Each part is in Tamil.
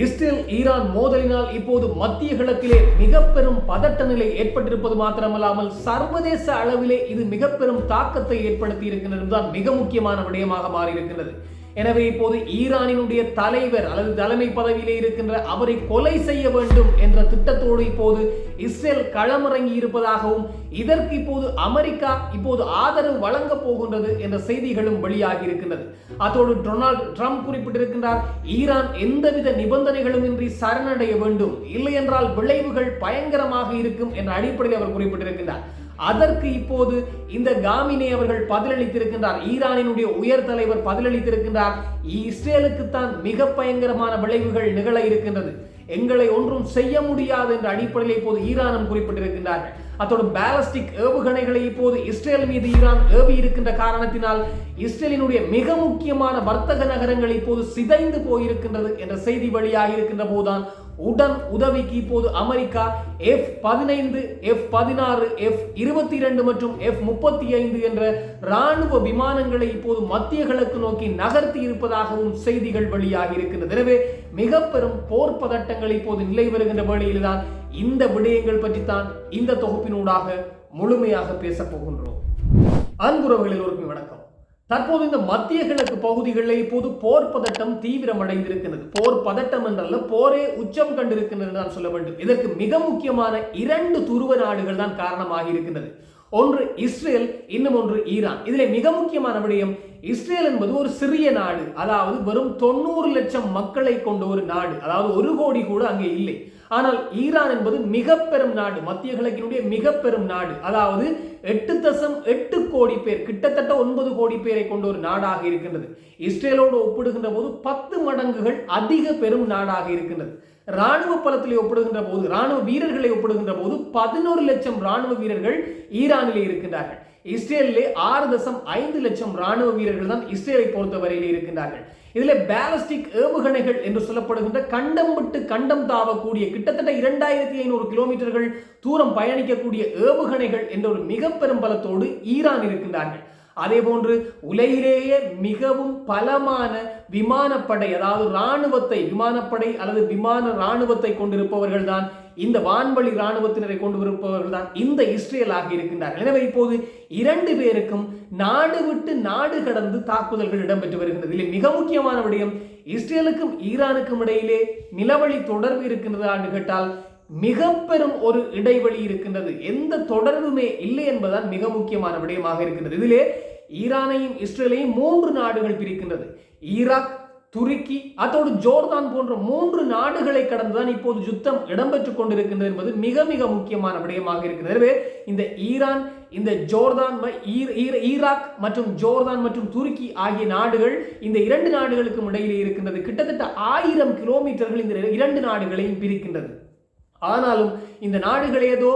இஸ்ரேல் ஈரான் மோதலினால் இப்போது மத்திய கிழக்கிலே மிக பெரும் பதட்ட நிலை ஏற்பட்டிருப்பது மாத்திரமல்லாமல் சர்வதேச அளவிலே இது மிக பெரும் தாக்கத்தை ஏற்படுத்தி இருக்கின்றது தான் மிக முக்கியமான விடயமாக மாறியிருக்கின்றது. எனவே இப்போது ஈரானினுடைய தலைவர் அல்லது தலைமை பதவியிலே இருக்கின்ற அவரை கொலை செய்ய வேண்டும் என்ற திட்டத்தோடு இப்போது இஸ்ரேல் களமிறங்கி இருப்பதாகவும் இதற்கு இப்போது அமெரிக்கா இப்போது ஆதரவு வழங்க போகின்றது என்ற செய்திகளும் வெளியாகி இருக்கின்றது. அதோடு டொனால்டு ட்ரம்ப் குறிப்பிட்டிருக்கின்றார் ஈரான் எந்தவித நிபந்தனைகளும் இன்றி சரணடைய வேண்டும் இல்லை என்றால் விளைவுகள் பயங்கரமாக இருக்கும் என்ற அடிப்படையில் அவர் குறிப்பிட்டிருக்கின்றார். அதற்கு இப்போது இந்த காமினி அவர்கள் பதிலளித்திருக்கின்றார். ஈரானினுடைய உயர் தலைவர் பதிலளித்திருக்கின்றார். இஸ்ரேலுக்குத்தான் மிக பயங்கரமான விளைவுகள் நிகழ இருக்கின்றது. எங்களை ஒன்றும் செய்ய முடியாது என்ற அடிப்படையில் இப்போது ஈரானும் குறிப்பிட்டிருக்கின்றார்கள். அத்தோடு பேலஸ்டிக் ஏவுகணைகளை இப்போது இஸ்ரேல் மீது ஈரான் ஏவி இருக்கின்ற காரணத்தினால் இஸ்ரேலினுடைய மிக முக்கியமான வர்த்தக நகரங்கள் இப்போது சிதைந்து போயிருக்கின்றது என்ற செய்தி வெளியாக இருக்கின்ற போதுதான் உடன் உதவிக்கு இப்போது அமெரிக்கா எஃப் பதினைந்து எஃப் பதினாறு எஃப் இருபத்தி இரண்டு மற்றும் எஃப் முப்பத்தி ஐந்து என்ற ராணுவ விமானங்களை இப்போது மத்திய கிழக்கு நோக்கி நகர்த்தி இருப்பதாகவும் செய்திகள் வெளியாகி இருக்கின்றது எனவே மிக பெரும் போர் பதட்டங்கள் இப்போது நிலை வருகின்ற வேளையில்தான் இந்த விடயங்கள் பற்றித்தான் இந்த தொகுப்பினூடாக முழுமையாக பேசப் போகின்றோம். அன்புறவுகளில் ஒரு வணக்கம். தற்போது இந்த மத்திய கிழக்கு பகுதிகளில் இப்போது போர் பதட்டம் தீவிரமடைந்திருக்கிறது. போர் பதட்டம் என்றல்ல போரே உச்சம் கண்டிருக்கின்றது தான் சொல்ல வேண்டும். இதற்கு மிக முக்கியமான இரண்டு துருவ நாடுகள் தான் காரணமாக இருக்கின்றது. ஒன்று இஸ்ரேல் இன்னும் ஒன்று ஈரான். இதிலே மிக முக்கியமான விடயம் இஸ்ரேல் என்பது ஒரு சிறிய நாடு. அதாவது வெறும் தொண்ணூறு லட்சம் மக்களை கொண்ட ஒரு நாடு. அதாவது ஒரு கோடி கூட அங்கே இல்லை. ஆனால் ஈரான் என்பது மிக பெரும் நாடு. மத்திய கிழக்கினுடைய மிக பெரும் நாடு. அதாவது எட்டு தசம் எட்டு கோடி பேர் கிட்டத்தட்ட ஒன்பது கோடி பேரை கொண்ட ஒரு நாடாக இருக்கின்றது. இஸ்ரேலோடு ஒப்பிடுகின்ற போது பத்து மடங்குகள் அதிக பெரும் நாடாக இருக்கின்றது. ராணுவ பலத்திலே ஒப்பிடுகின்ற போது ராணுவ வீரர்களை ஒப்பிடுகின்ற போது பதினோரு லட்சம் ராணுவ வீரர்கள் ஈரானிலே இருக்கின்றார்கள். இஸ்ரேலிலே ஆறு தசம் ஐந்து லட்சம் ராணுவ வீரர்கள் தான் இஸ்ரேலை பொறுத்தவரையிலே இருக்கின்றார்கள். இதில் பேலஸ்டிக் ஏவுகணைகள் என்று சொல்லப்படுகின்ற கண்டம் விட்டு கண்டம் தாவக்கூடிய கிட்டத்தட்ட இரண்டாயிரத்தி ஐநூறு கிலோமீட்டர்கள் தூரம் பயணிக்கக்கூடிய ஏவுகணைகள் என்ற ஒரு மிக பெரும் பலத்தோடு ஈரான் இருக்கின்றார்கள். அதே போன்று உலகிலேயே மிகவும் பலமான விமானப்படை அதாவது இராணுவத்தை விமானப்படை அல்லது விமான இராணுவத்தை கொண்டிருப்பவர்கள் தான் இந்த வான்வழி இராணுவத்தினரை கொண்டு இருப்பவர்கள் தான் இந்த இஸ்ரேலாக இருக்கின்றார்கள். எனவே இப்போது இரண்டு பேருக்கும் நாடு விட்டு நாடு கடந்து தாக்குதல்கள் இடம்பெற்று வருகின்றது. இதில் மிக முக்கியமான விடயம் இஸ்ரேலுக்கும் ஈரானுக்கும் இடையிலே நிலவழி தொடர்பு இருக்கின்றதா என்று கேட்டால் மிக பெரும் ஒரு இடைவெளி இருக்கின்றது. எந்த தொடர்புமே இல்லை என்பதுதான் மிக முக்கியமான விடயமாக இருக்கின்றது. இதிலே ஈரானையும் இஸ்ரேலையும் மூன்று நாடுகள் பிரிக்கின்றது. ஈராக் துருக்கி அதோடு ஜோர்தான் போன்ற மூன்று நாடுகளை கடந்துதான் இப்போது யுத்தம் இடம்பெற்றுக் கொண்டிருக்கின்றது என்பது மிக மிக முக்கியமான விடயமாக இருக்கிறது. இந்த ஈரான் இந்த ஜோர்தான் ஈராக் மற்றும் ஜோர்தான் மற்றும் துருக்கி ஆகிய நாடுகள் இந்த இரண்டு நாடுகளுக்கும் இடையிலே இருக்கின்றது. கிட்டத்தட்ட ஆயிரம் கிலோமீட்டர்கள் இந்த இரண்டு நாடுகளையும் பிரிக்கின்றது. ஆனாலும் இந்த நாடுகள் ஏதோ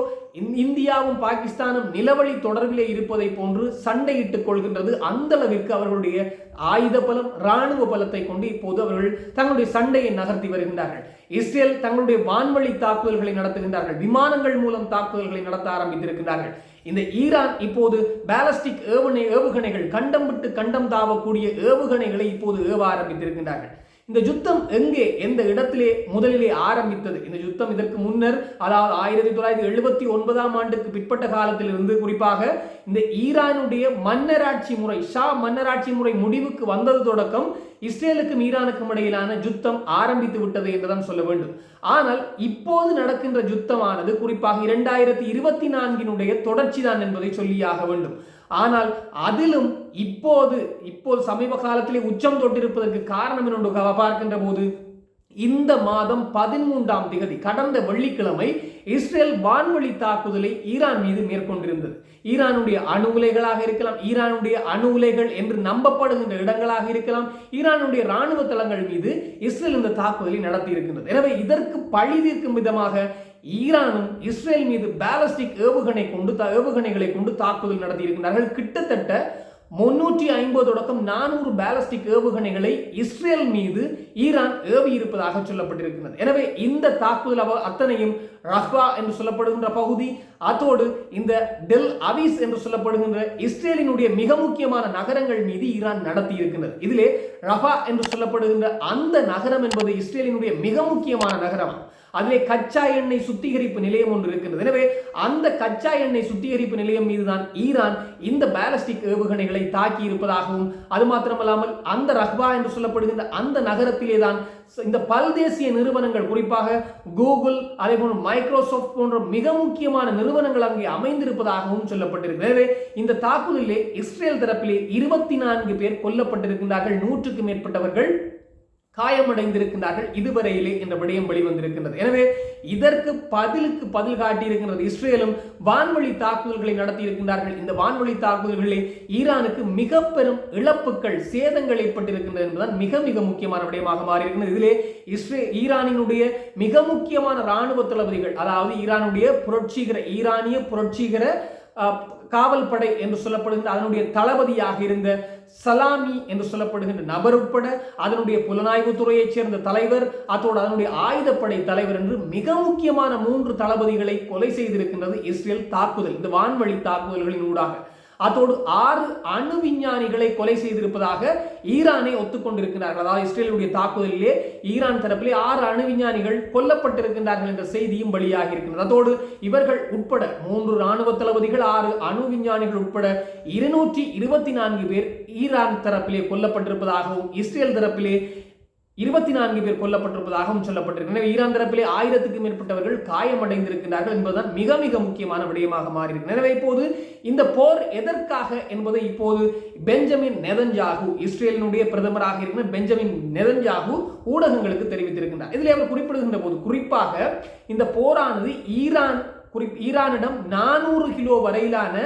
இந்தியாவும் பாகிஸ்தானும் நிலவழி தொடர்பிலே இருப்பதை போன்று சண்டையிட்டுக் கொள்கின்றது. அந்த அளவிற்கு அவர்களுடைய ஆயுத பலம் இராணுவ பலத்தை கொண்டு இப்போது அவர்கள் தங்களுடைய சண்டையை நகர்த்தி வருகின்றார்கள். இஸ்ரேல் தங்களுடைய வான்வழி தாக்குதல்களை நடத்துகின்றார்கள். விமானங்கள் மூலம் தாக்குதல்களை நடத்த ஆரம்பித்திருக்கிறார்கள் இந்த ஈரான் இப்போது பேலஸ்டிக் ஏவுகணை ஏவுகணைகள் கண்டம் விட்டு கண்டம் தாவக்கூடிய ஏவுகணைகளை இப்போது ஏவ ஆரம்பித்திருக்கின்றார்கள். இந்த யுத்தம் எங்கே? எந்த இடத்திலே முதலிலே ஆரம்பித்தது? இந்த யுத்தம் இதற்கு முன்னர் அதாவது ஆயிரத்தி தொள்ளாயிரத்தி எழுபத்தி ஒன்பதாம் ஆண்டுக்கு பிற்பட்ட காலத்தில் இருந்து குறிப்பாக இந்த ஈரானுடைய மன்னராட்சி முறை ஷா மன்னராட்சி முறை முடிவுக்கு வந்தது தொடக்கம் இஸ்ரேலுக்கும் ஈரானுக்கும் இடையிலான யுத்தம் ஆரம்பித்து விட்டது என்றுதான் சொல்ல வேண்டும். ஆனால் இப்போது நடக்கின்ற யுத்தமானது குறிப்பாக இரண்டாயிரத்தி இருபத்தி நான்கினுடைய தொடர்ச்சி தான் என்பதை சொல்லியாக வேண்டும். ஆனால் அதிலும் இப்போது இப்போது சமீப காலத்திலே உச்சம் தொட்டிருப்பதற்கு காரணம் என்று பார்க்கின்ற போது இந்த மாதம் பதிமூன்றாம் திகதி கடந்த வெள்ளிக்கிழமை இஸ்ரேல் வான்வழி தாக்குதலை ஈரான் மீது மேற்கொண்டிருந்தது. ஈரானுடைய அணு உலைகளாக இருக்கலாம் ஈரானுடைய அணு உலைகள் என்று நம்பப்படுகின்ற இடங்களாக இருக்கலாம் ஈரானுடைய ராணுவ தளங்கள் மீது இஸ்ரேல் இந்த தாக்குதலை நடத்தி இருக்கின்றது எனவே இதற்கு பழி தீர்க்கும் விதமாக ஈரானும் இஸ்ரேல் மீது பேலஸ்டிக் ஏவுகணை கொண்டு ஏவுகணைகளை கொண்டு தாக்குதல் நடத்தியிருக்கிறார்கள். கிட்டத்தட்ட முன்னூற்றி ஐம்பது தொடக்கம் நானூறு பேலஸ்டிக் ஏவுகணைகளை இஸ்ரேல் மீது ஈரான் ஏவி இருப்பதாக சொல்லப்பட்டிருக்கிறது. எனவே இந்த தாக்குதல் அவ- அத்தனையும் ரஹ்வா என்று சொல்லப்படுகின்ற பகுதி அதோடு இந்த டெல் அவிஸ் என்று சொல்லப்படுகின்ற இஸ்ரேலினுடைய மிக முக்கியமான நகரங்கள் மீது ஈரான் நடத்தி இருக்கின்றது இதிலே ரஃபா என்று சொல்லப்படுகின்ற அந்த நகரம் என்பது இஸ்ரேலினுடைய மிக முக்கியமான நகரம். அதிலே கச்சா எண்ணெய் சுத்திகரிப்பு நிலையம் ஒன்று இருக்கின்றது. எனவே அந்த கச்சா எண்ணெய் சுத்திகரிப்பு நிலையம் மீதுதான் ஈரான் இந்த பேலஸ்டிக் ஏவுகணைகளை தாக்கி இருப்பதாகவும் அது மாத்திரமல்லாமல் அந்த ரஹ்பா என்று சொல்லப்படுகின்ற அந்த நகரத்திலே தான் இந்த பல்தேசிய நிறுவனங்கள் குறிப்பாக கூகுள் அதே போன்ற மைக்ரோசாஃப்ட் போன்ற மிக முக்கியமான நிறுவனங்கள் அங்கே அமைந்திருப்பதாகவும் சொல்லப்பட்டிருக்கிறது. எனவே இந்த தாக்குதலிலே இஸ்ரேல் தரப்பிலே இருபத்தி நான்கு பேர் கொல்லப்பட்டிருக்கின்றார்கள். நூற்றுக்கு மேற்பட்டவர்கள் காயமடைந்திருக்கின்றார்கள் இதுவரையிலே என்ற விடயம் வெளிவந்திருக்கின்றது. எனவே இதற்கு பதிலுக்கு பதில் காட்டியிருக்கின்றது இஸ்ரேலும் வான்வழி தாக்குதல்களை நடத்தி இருக்கின்றார்கள் இந்த வான்வழி தாக்குதல்களில் ஈரானுக்கு மிக பெரும் இழப்புகள் சேதங்கள் ஏற்பட்டிருக்கின்றது என்பதுதான் மிக மிக முக்கியமான விடயமாக மாறியிருக்கிறது இதிலே இஸ்ரே ஈரானினுடைய மிக முக்கியமான ராணுவ தளபதிகள் அதாவது ஈரானுடைய புரட்சிகர ஈரானிய புரட்சிகர காவல் படை என்று சொல்லப்படுகின்ற அதனுடைய தளபதியாக இருந்த சலாமி என்று சொல்லப்படுகின்ற நபர் உட்பட அதனுடைய புலனாய்வு துறையைச் சேர்ந்த தலைவர் அதோடு அதனுடைய ஆயுதப்படை தலைவர் என்று மிக முக்கியமான மூன்று தளபதிகளை கொலை செய்திருக்கின்றது இஸ்ரேல் தாக்குதல் இந்த வான்வழி தாக்குதல்களின் ஊடாக. அதோடு ஆறு அணு விஞ்ஞானிகளை கொலை செய்திருப்பதாக ஈரானை ஒத்துக்கொண்டிருக்கிறார்கள். அதாவது இஸ்ரேலுடைய தாக்குதலிலே ஈரான் தரப்பிலே ஆறு அணு விஞ்ஞானிகள் கொல்லப்பட்டிருக்கின்றார்கள் என்ற செய்தியும் வெளியாகி இருக்கிறது. அதோடு இவர்கள் உட்பட மூன்று ராணுவ தளபதிகள் ஆறு அணு விஞ்ஞானிகள் உட்பட இருநூற்றி இருபத்தி நான்கு பேர் ஈரான் தரப்பிலே கொல்லப்பட்டிருப்பதாகவும் இஸ்ரேல் தரப்பிலே இருபத்தி நான்கு பேர் கொல்லப்பட்டிருப்பதாகவும் சொல்லப்பட்டிருக்கு. எனவே ஈரான் தரப்பிலே ஆயிரத்துக்கும் மேற்பட்டவர்கள் காயமடைந்திருக்கின்றார்கள் என்பதுதான் மிக மிக முக்கியமான விடயமாக மாறியிருக்கு. எனவே இப்போது இந்த போர் எதற்காக என்பதை இப்போது பெஞ்சமின் நெதன்ஜாகு இஸ்ரேலினுடைய பிரதமராக இருக்கிற பெஞ்சமின் நெதன்ஜாகு ஊடகங்களுக்கு தெரிவித்திருக்கின்றார். இதில் அவர் குறிப்பிடுகின்ற போது குறிப்பாக இந்த போரானது ஈரான் குறி ஈரானிடம் நானூறு கிலோ வரையிலான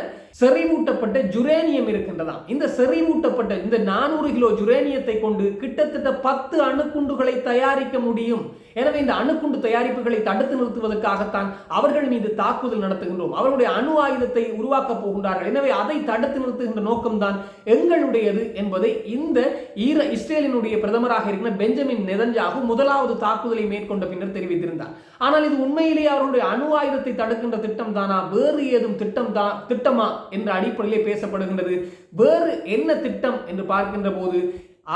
செறிவூட்டப்பட்ட ஜுரேனியம் இருக்கின்றதாம். இந்த செறிவூட்டப்பட்ட இந்த நானூறு கிலோ ஜுரேனியத்தை கொண்டு கிட்டத்தட்ட பத்து அணுக்குண்டுகளை தயாரிக்க முடியும். எனவே இந்த அணுக்குண்டு தயாரிப்புகளை தடுத்து நிறுத்துவதற்காகத்தான் அவர்கள் மீது தாக்குதல் நடத்துகின்றோம். அவருடைய அணு ஆயுதத்தை உருவாக்கப் போகின்றார்கள். எனவே அதை தடுத்து நிறுத்துகின்ற நோக்கம்தான் எங்களுடையது என்பதை இந்த ஈர இஸ்ரேலினுடைய பிரதமராக இருக்கிற பெஞ்சமின் நெதஞ்சாகும் முதலாவது தாக்குதலை மேற்கொண்ட பின்னர் தெரிவித்திருந்தார். ஆனால் இது உண்மையிலேயே அவருடைய அணு ஆயுதத்தை தடுக்கின்ற திட்டம் தானா வேறு ஏதும் திட்டம் தான் திட்டமா என்ற அடிப்படையிலே பேசப்படுகின்றது. வேறு என்ன திட்டம் என்று பார்க்கின்ற போது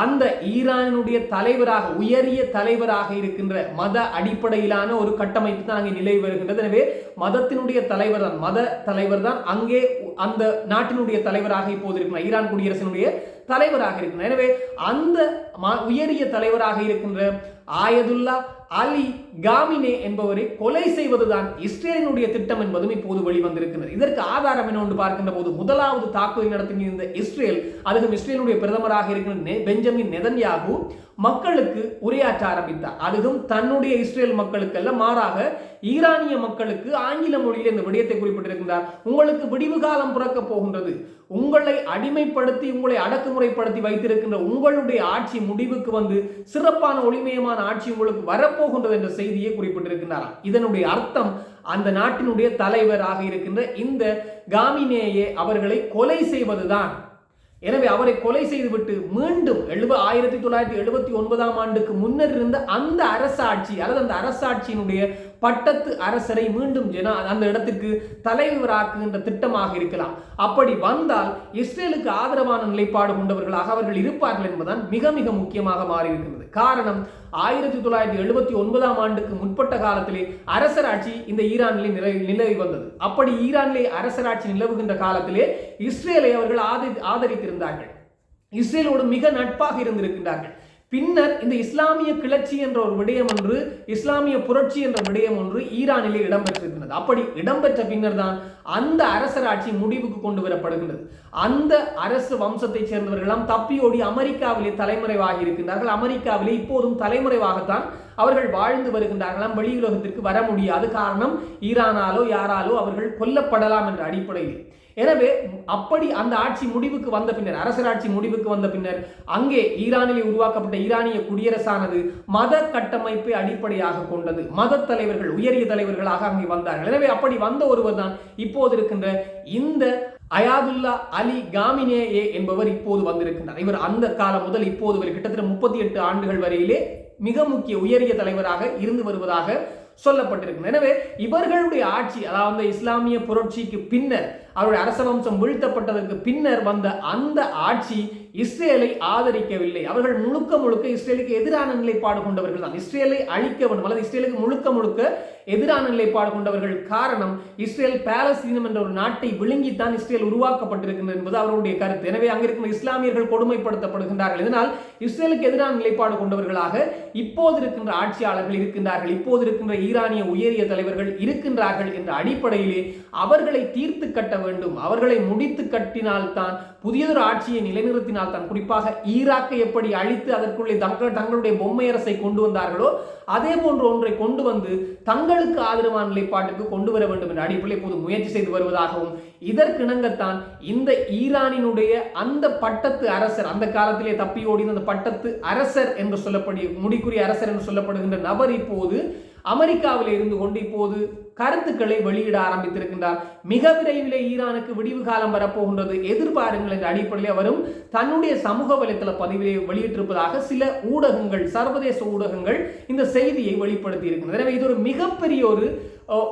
அந்த ஈரானுடைய தலைவராக உயரிய தலைவராக இருக்கின்ற மத அடிப்படையிலான ஒரு கட்டமைப்பு தான் அங்கே நிலை வருகின்றது. எனவே மதத்தினுடைய தலைவர் தான் மத தலைவர் தான் அங்கே அந்த நாட்டினுடைய தலைவராக இப்போது இருக்கிறார் ஈரான் குடியரசினுடைய தலைவராக இருக்கிறார் எனவே அந்த உயரிய தலைவராக இருக்கின்ற ஆயதுல்லா அலி காமினே என்பவரை கொலை செய்வதுதான் இஸ்ரேலினுடைய திட்டம் என்பதும் இப்போது வெளிவந்திருக்கிறது. இதற்கு ஆதாரம் என்ன ஒன்று பார்க்கின்ற போது முதலாவது தாக்குதல் நடத்தியிருந்த இஸ்ரேல் அதுவும் இஸ்ரேலுடைய பிரதமராக இருக்கிற பெஞ்சமின் நெதன்யாகு மக்களுக்கு உரையாற்ற ஆரம்பித்தார். அதுவும் தன்னுடைய இஸ்ரேல் மக்களுக்கு அல்ல மாறாக ஈரானிய மக்களுக்கு ஆங்கில மொழியில் இந்த விடயத்தை குறிப்பிட்டிருக்கின்றார். உங்களுக்கு விடிவு காலம் பிறக்க போகின்றது. உங்களை அடிமைப்படுத்தி உங்களை அடக்குமுறைப்படுத்தி வைத்திருக்கின்ற உங்களுடைய ஆட்சி முடிவுக்கு வந்து சிறப்பான ஒளிமயமான ஆட்சி உங்களுக்கு வரப்போகின்றது என்ற செய்தியை குறிப்பிட்டிருக்கின்றாராம் இதனுடைய அர்த்தம் அந்த நாட்டினுடைய தலைவராக இருக்கின்ற இந்த காமினேயே அவர்களை கொலை செய்வதுதான். எனவே அவரை கொலை செய்துவிட்டு மீண்டும் எழுப ஆயிரத்தி தொள்ளாயிரத்தி எழுபத்தி ஒன்பதாம் ஆண்டுக்கு முன்னர் இருந்த அந்த அரசாட்சி அல்லது அந்த அரசாட்சியினுடைய பட்டத்து அரசரை மீண்டும் ஜன அந்த இடத்திற்கு தலைவராக்குகின்ற திட்டமாக இருக்கலாம். அப்படி வந்தால் இஸ்ரேலுக்கு ஆதரவான நிலைப்பாடு கொண்டவர்களாக அவர்கள் இருப்பார்கள் என்பதுதான் மிக மிக முக்கியமாக மாறியிருக்கிறது காரணம் ஆயிரத்தி தொள்ளாயிரத்தி எழுபத்தி ஒன்பதாம் ஆண்டுக்கு முற்பட்ட காலத்திலே அரசராட்சி இந்த ஈரானிலே நிலை நிலவி வந்தது. அப்படி ஈரானிலே அரசராட்சி நிலவுகின்ற காலத்திலே இஸ்ரேலை அவர்கள் ஆதரி ஆதரித்திருந்தார்கள். இஸ்ரேலோடு மிக நட்பாக இருந்திருக்கின்றார்கள். பின்னர் இந்த இஸ்லாமிய கிளர்ச்சி என்ற ஒரு விடயம் ஒன்று இஸ்லாமிய புரட்சி என்ற விடயம் ஒன்று ஈரானிலே இடம்பெற்றிருக்கிறது அப்படி இடம்பெற்ற பின்னர் தான் அந்த அரசராட்சி முடிவுக்கு கொண்டு வரப்படுகின்றது. அந்த அரசு வம்சத்தைச் சேர்ந்தவர்களெல்லாம் தப்பியோடி அமெரிக்காவிலே தலைமறைவாகி இருக்கின்றார்கள். அமெரிக்காவிலே இப்போதும் தலைமறைவாகத்தான் அவர்கள் வாழ்ந்து வருகின்றார்களாம் வெளியுலகத்திற்கு வர முடியாது. காரணம் ஈரானாலோ யாராலோ அவர்கள் கொல்லப்படலாம் என்ற அடிப்படையில். எனவே அப்படி அந்த ஆட்சி முடிவுக்கு வந்த பின்னர் அரசர் ஆட்சி முடிவுக்கு வந்த பின்னர் அங்கே ஈரானிலே உருவாக்கப்பட்ட ஈரானிய குடியரசானது மத கட்டமைப்பை அடிப்படையாக கொண்டது. மத தலைவர்கள் உயரிய தலைவர்களாக அங்கே வந்தார்கள். எனவே அப்படி வந்த ஒருவர் தான் இப்போது இருக்கின்ற இந்த அயாதுல்லா அலி காமினேயே என்பவர் இப்போது வந்திருக்கின்றார். இவர் அந்த காலம் முதல் இப்போது வரை கிட்டத்தட்ட முப்பத்தி எட்டு ஆண்டுகள் வரையிலே மிக முக்கிய உயரிய தலைவராக இருந்து வருவதாக சொல்லப்பட்டிருக்கு எனவே இவர்களுடைய ஆட்சி அதாவது இஸ்லாமிய புரட்சிக்கு பின்னர் அவருடைய அரச வம்சம் வீழ்த்தப்பட்டதற்கு பின்னர் வந்த அந்த ஆட்சி இஸ்ரேலை ஆதரிக்கவில்லை. அவர்கள் முழுக்க முழுக்க இஸ்ரேலுக்கு எதிரான நிலைப்பாடு கொண்டவர்கள் தான் இஸ்ரேலை அழிக்க வேண்டும். அல்லது இஸ்ரேலுக்கு முழுக்க முழுக்க எதிரான நிலைப்பாடு கொண்டவர்கள் காரணம் இஸ்ரேல் பாலஸ்தீனம் என்ற ஒரு நாட்டை விழுங்கித்தான் இஸ்ரேல் உருவாக்கப்பட்டிருக்கின்றது என்பது அவருடைய கருத்து. எனவே அங்கிருக்கும் இஸ்லாமியர்கள் கொடுமைப்படுத்தப்படுகின்றார்கள். இதனால் இஸ்ரேலுக்கு எதிரான நிலைப்பாடு கொண்டவர்களாக இப்போது இருக்கின்ற ஆட்சியாளர்கள் இருக்கின்றார்கள். இப்போது இருக்கின்ற ஈரானிய உயரிய தலைவர்கள் இருக்கின்றார்கள் என்ற அடிப்படையிலே அவர்களை தீர்த்து கட்ட வேண்டும். அவர்களை முடித்து கட்டினால்தான் புதியதொரு ஆட்சியை நிலைநிறுத்தினால் தான் குறிப்பாக ஈராக்கை எப்படி அழித்து அதற்குள்ளே தங்கள் தங்களுடைய பொம்மை அரசை கொண்டு வந்தார்களோ அதே போன்ற ஒன்றை கொண்டு வந்து தங்களுக்கு ஆதரவான நிலைப்பாட்டுக்கு கொண்டு வர வேண்டும் என்ற அடிப்படையில் இப்போது முயற்சி செய்து வருவதாகவும் இதற்கிணங்கத்தான் இந்த ஈரானினுடைய அந்த பட்டத்து அரசர் அந்த காலத்திலே தப்பி அந்த பட்டத்து அரசர் என்று சொல்லப்படி முடிக்குரிய அரசர் என்று சொல்லப்படுகின்ற நபர் இப்போது அமெரிக்காவில் இருந்து கொண்டு இப்போது கருத்துக்களை வெளியிட ஆரம்பித்திருக்கின்றார். மிக விரைவிலே ஈரானுக்கு விடிவு காலம் வரப்போகின்றது. எதிர்பாருங்கள் என்ற அடிப்படையில் அவரும் தன்னுடைய சமூக வலைத்தள பதிவிலே வெளியிட்டிருப்பதாக சில ஊடகங்கள் சர்வதேச ஊடகங்கள் இந்த செய்தியை வெளிப்படுத்தி இருக்கின்றன எனவே இது ஒரு மிகப்பெரிய ஒரு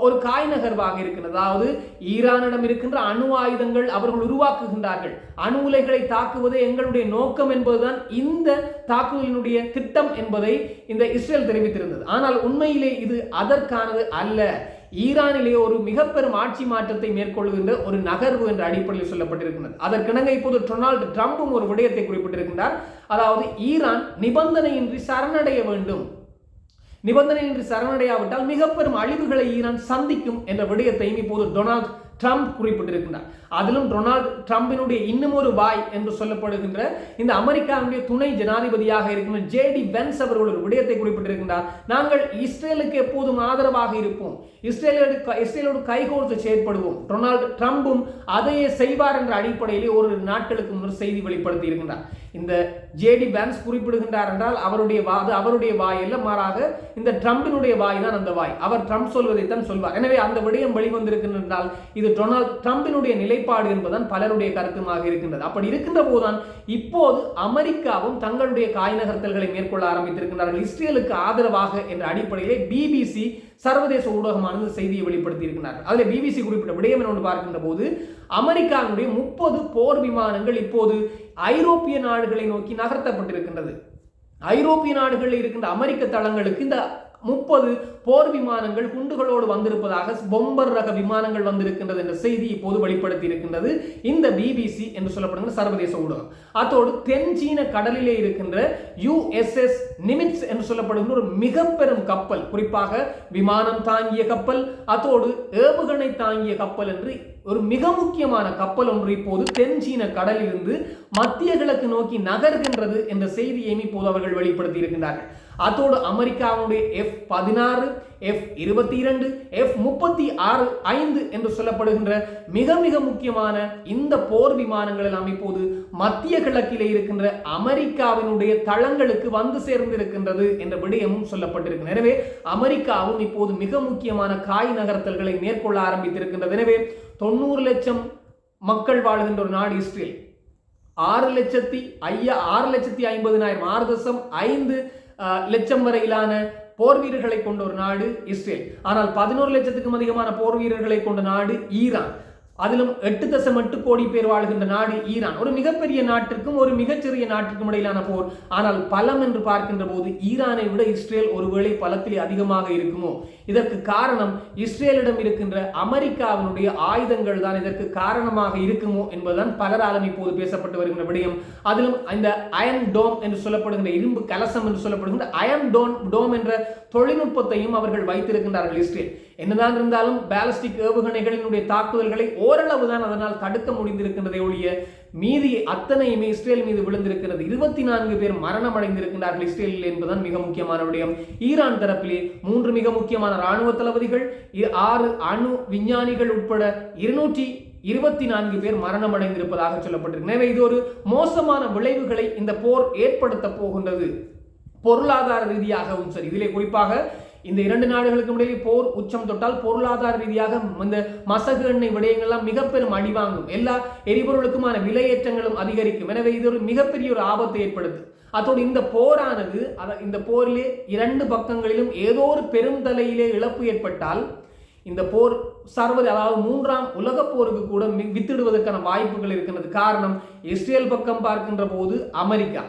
ஒரு காய் நகர்வாக இருக்கிறது. அதாவது ஈரானிடம் இருக்கின்ற அணு ஆயுதங்கள் அவர்கள் உருவாக்குகின்றார்கள். அணு உலைகளை தாக்குவது எங்களுடைய நோக்கம் என்பதுதான் இந்த தாக்குதலினுடைய திட்டம் என்பதை இந்த இஸ்ரேல் தெரிவித்திருந்தது. ஆனால் உண்மையிலே இது அதற்கானது அல்ல. ஈரானிலே ஒரு மிக பெரும் ஆட்சி மாற்றத்தை மேற்கொள்கின்ற ஒரு நகர்வு என்ற அடிப்படையில் சொல்லப்பட்டிருக்கிறது அதற்கிணங்க இப்போது டொனால்டு ட்ரம்ப்பும் ஒரு விடயத்தை குறிப்பிட்டிருக்கின்றார். அதாவது ஈரான் நிபந்தனையின்றி சரணடைய வேண்டும். நிபந்தனையின்றி சரணடையாவிட்டால் மிக பெரும் அழிவுகளை ஈரான் சந்திக்கும் என்ற விடயத்தையும் இப்போது டொனால்ட் ட்ரம்ப் குறிப்பிட்டிருக்கின்றார். அதிலும் டொனால்டு ட்ரம்பினுடைய இன்னும் ஒரு வாய் என்று சொல்லப்படுகின்ற இந்த அமெரிக்காவுடைய துணை ஜனாதிபதியாக இருக்கின்ற ஜே டி வென்ஸ் அவர்கள் ஒரு விடயத்தை குறிப்பிட்டிருக்கின்றார். நாங்கள் இஸ்ரேலுக்கு எப்போதும் ஆதரவாக இருப்போம். இஸ்ரேலோடு இஸ்ரேலோடு கைகோர்த்து செயற்படுவோம். டொனால்டு ட்ரம்பும் அதையே செய்வார் என்ற அடிப்படையிலே ஒரு நாட்களுக்கு முன்னர் செய்தி வெளிப்படுத்தி இருக்கின்றார் இந்த ஜேடி பேன்ஸ் குறிப்பிடுகின்றார் என்றால் அவருடைய வாது அவருடைய வாய் அல்ல மாறாக இந்த ட்ரம்பினுடைய வாய் தான் அந்த வாய். அவர் ட்ரம்ப் சொல்வதைத்தான் சொல்வார். எனவே அந்த விடயம் வெளிவந்திருக்கின்றால் இது டொனால்ட் ட்ரம்பினுடைய நிலைப்பாடு என்பதுதான் பலருடைய கருத்துமாக இருக்கின்றது. அப்படி இருக்கின்ற போதுதான் இப்போது அமெரிக்காவும் தங்களுடைய காய் நகர்த்தல்களை மேற்கொள்ள ஆரம்பித்திருக்கின்றார்கள். இஸ்ரேலுக்கு ஆதரவாக என்ற அடிப்படையிலே பிபிசி சர்வதேச ஊடகமானது செய்தியை வெளிப்படுத்தி இருக்கிறார்கள். அதில் பிபிசி குறிப்பிட்ட விடயம் என்று பார்க்கின்ற போது அமெரிக்காவுடைய முப்பது போர் விமானங்கள் இப்போது ஐரோப்பிய நாடுகளை நோக்கி நகர்த்தப்பட்டிருக்கின்றது. ஐரோப்பிய நாடுகளில் இருக்கின்ற அமெரிக்க தளங்களுக்கு இந்த முப்பது போர் விமானங்கள் குண்டுகளோடு வந்திருப்பதாக பொம்பர் ரக விமானங்கள் வந்திருக்கின்றது என்ற செய்தி இப்போது வெளிப்படுத்தி இருக்கின்றது இந்த பிபிசி என்று சொல்லப்படுகிற சர்வதேச ஊடகம். அத்தோடு தென் சீன கடலிலே இருக்கின்ற யுஎஸ்எஸ் நிமிட்ஸ் என்று சொல்லப்படுகின்ற ஒரு மிக பெரும் கப்பல் குறிப்பாக விமானம் தாங்கிய கப்பல் அத்தோடு ஏவுகணை தாங்கிய கப்பல் என்று ஒரு மிக முக்கியமான கப்பல் ஒன்று இப்போது தென் சீன கடலிலிருந்து மத்திய கிழக்கு நோக்கி நகர்கின்றது என்ற செய்தியை இப்போது அவர்கள் வெளிப்படுத்தி இருக்கின்றார்கள் அதோடு அமெரிக்காவுடைய எஃப் பதினாறு எஃப் இருபத்தி இரண்டு எஃப் முப்பத்தி ஆறு ஐந்து என்று சொல்லப்படுகின்ற மிக மிக முக்கியமான இந்த போர் விமானங்கள் எல்லாம் இப்போது மத்திய கிழக்கிலே இருக்கின்ற அமெரிக்காவினுடைய தளங்களுக்கு வந்து சேர்ந்திருக்கின்றது என்ற விடயமும் சொல்லப்பட்டிருக்கு எனவே அமெரிக்காவும் இப்போது மிக முக்கியமான காய் நகர்த்தல்களை மேற்கொள்ள ஆரம்பித்திருக்கின்றது. எனவே தொண்ணூறு லட்சம் மக்கள் வாழ்கின்ற ஒரு நாடு இஸ்ரேல். ஆறு லட்சத்தி ஐயா ஆறு லட்சத்தி ஐம்பதினாயிரம் ஆறு தசம் ஐந்து லட்சம் வரையிலான போர் வீரர்களை கொண்ட ஒரு நாடு இஸ்ரேல். ஆனால் பதினோரு லட்சத்துக்கும் அதிகமான போர் வீரர்களை கொண்ட நாடு ஈரான். அதிலும் எட்டு தசம் எட்டு கோடி பேர் வாழ்கின்ற நாடு ஈரான். ஒரு மிகப்பெரிய நாட்டிற்கும் ஒரு மிகச்சிறிய நாட்டிற்கும் இடையிலான போர். ஆனால் பலம் என்று பார்க்கின்ற போது ஈரானை விட இஸ்ரேல் ஒருவேளை பலத்தில் அதிகமாக இருக்குமோ? இதற்கு காரணம் இஸ்ரேலிடம் இருக்கின்ற அமெரிக்காவினுடைய ஆயுதங்கள் தான். இதற்கு காரணமாக இருக்குமோ என்பதுதான் பலராலும் இப்போது பேசப்பட்டு வருகின்ற விடயம். அதிலும் இந்த அயன் டோம் என்று சொல்லப்படுகின்ற இரும்பு கலசம் என்று சொல்லப்படுகின்ற அயன் டோன் டோம் என்ற தொழில்நுட்பத்தையும் அவர்கள் வைத்திருக்கின்றார்கள் இஸ்ரேல். என்னதான் இருந்தாலும் பேலஸ்டிக் ஏவுகணைகளினுடைய தாக்குதல்களை ஓரளவு தான் அதனால் தடுக்க முடிந்திருக்கின்றதை ஒழிய மீதி அத்தனையுமே இஸ்ரேல் மீது விழுந்திருக்கிறது. இருபத்தி நான்கு பேர் மரணம் அடைந்திருக்கின்றார்கள் இஸ்ரேலில் என்பதுதான் மிக முக்கியமான விடயம். ஈரான் தரப்பிலே மூன்று மிக முக்கியமான ராணுவ தளபதிகள் ஆறு அணு விஞ்ஞானிகள் உட்பட இருநூற்றி இருபத்தி நான்கு பேர் மரணம் அடைந்திருப்பதாக சொல்லப்பட்டிருக்கு. எனவே இது ஒரு மோசமான விளைவுகளை இந்த போர் ஏற்படுத்த போகின்றது. பொருளாதார ரீதியாகவும் சரி. இதிலே குறிப்பாக இந்த இரண்டு நாடுகளுக்கு இடையே போர் உச்சம் தொட்டால் பொருளாதார ரீதியாக இந்த மசகு எண்ணெய் விடயங்கள்லாம் மிக பெரும் அடிவாங்கும். எல்லா எரிபொருளுக்குமான விலையேற்றங்களும் அதிகரிக்கும். எனவே இது ஒரு மிகப்பெரிய ஒரு ஆபத்தை ஏற்படுத்தும். அதோடு இந்த போரானது இந்த போரிலே இரண்டு பக்கங்களிலும் ஏதோ ஒரு பெருந்தலையிலே இழப்பு ஏற்பட்டால் இந்த போர் சர்வதே அதாவது மூன்றாம் உலகப் போருக்கு கூட வித்திடுவதற்கான வாய்ப்புகள் இருக்கின்றது. காரணம் இஸ்ரேல் பக்கம் பார்க்கின்ற போது அமெரிக்கா.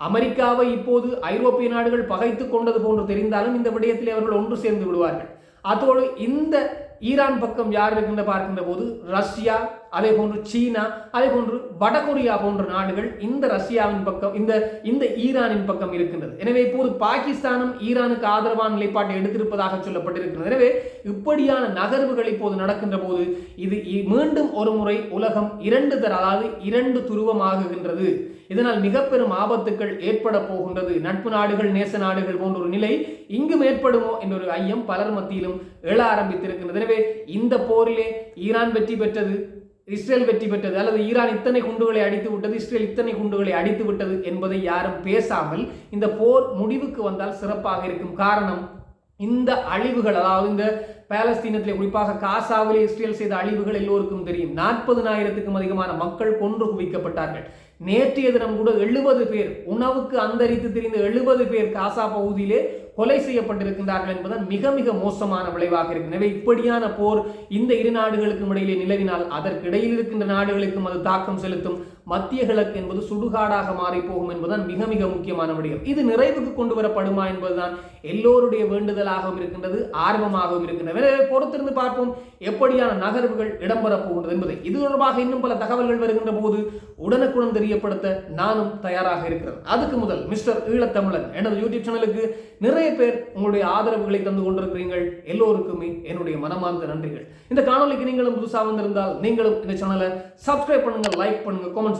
அமெரிக்காவை இப்போது ஐரோப்பிய நாடுகள் பகைத்து கொண்டது போன்று தெரிந்தாலும் இந்த விடயத்தில் அவர்கள் ஒன்று சேர்ந்து விடுவார்கள். அதோடு இந்த ஈரான் பக்கம் யார் இருக்கின்ற பார்க்கின்ற போது ரஷ்யா அதே போன்று சீனா அதே போன்று வடகொரியா போன்ற நாடுகள் இந்த ரஷ்யாவின் பக்கம் இந்த இந்த ஈரானின் பக்கம் இருக்கின்றது. எனவே இப்போது பாகிஸ்தானும் ஈரானுக்கு ஆதரவான நிலைப்பாட்டை எடுத்திருப்பதாக சொல்லப்பட்டிருக்கிறது. எனவே இப்படியான நகர்வுகள் இப்போது நடக்கின்ற போது இது இ- மீண்டும் ஒரு முறை உலகம் இரண்டு தர அதாவது இரண்டு துருவமாகுகின்றது. இதனால் மிக பெரும் ஆபத்துக்கள் ஏற்பட போகின்றது. நட்பு நாடுகள் நேச நாடுகள் போன்ற ஒரு நிலை இங்கும் ஏற்படுமோ என்ற ஒரு ஐயம் பலர் மத்தியிலும் எழ ஆரம்பித்திருக்கின்றது. எனவே இந்த போரிலே ஈரான் வெற்றி பெற்றது இஸ்ரேல் வெற்றி பெற்றது அல்லது ஈரான் இத்தனை குண்டுகளை அடித்து விட்டது இஸ்ரேல் இத்தனை குண்டுகளை அடித்து விட்டது என்பதை யாரும் பேசாமல் இந்த போர் முடிவுக்கு வந்தால் சிறப்பாக இருக்கும். காரணம் இந்த அழிவுகள் அதாவது இந்த பாலஸ்தீனத்திலே குறிப்பாக காசாவிலே இஸ்ரேல் செய்த அழிவுகள் எல்லோருக்கும் தெரியும். நாற்பதுனாயிரத்துக்கும் அதிகமான மக்கள் கொன்று குவிக்கப்பட்டார்கள். நேற்றைய தினம் கூட எழுபது பேர் உணவுக்கு அந்தரித்து தெரிந்த எழுபது பேர் காசா பகுதியிலே கொலை செய்யப்பட்டிருக்கின்றார்கள் என்பதன் மிக மிக மோசமான விளைவாக இருக்கு. எனவே இப்படியான போர் இந்த இரு நாடுகளுக்கும் இடையிலே நிலவினால் அதற்கிடையில் இருக்கின்ற நாடுகளுக்கும் அது தாக்கம் செலுத்தும். மத்திய கிழக்கு என்பது சுடுகாடாக மாறிப்போகும் என்பதுதான் மிக மிக முக்கியமான விடயம். இது நிறைவுக்கு கொண்டு வரப்படுமா என்பதுதான் எல்லோருடைய வேண்டுதலாகவும் இருக்கின்றது ஆர்வமாகவும் இருக்கின்றது எனவே பொறுத்திருந்து பார்ப்போம் எப்படியான நகர்வுகள் இடம்பெறப் போகின்றது என்பதை. இது தொடர்பாக இன்னும் பல தகவல்கள் வருகின்ற போது உடனுக்குடன் தெரியப்படுத்த நானும் தயாராக இருக்கிறேன். அதுக்கு முதல் மிஸ்டர் ஈழத்தமிழன் எனது யூடியூப் சேனலுக்கு நிறைய பேர் உங்களுடைய ஆதரவுகளை தந்து கொண்டிருக்கிறீர்கள். எல்லோருக்குமே என்னுடைய மனமார்ந்த நன்றிகள். இந்த காணொலிக்கு நீங்களும் புதுசாக வந்திருந்தால் நீங்களும் இந்த சேனலை சப்ஸ்கிரைப் பண்ணுங்க லைக் பண்ணுங்க கமெண்ட்ஸ்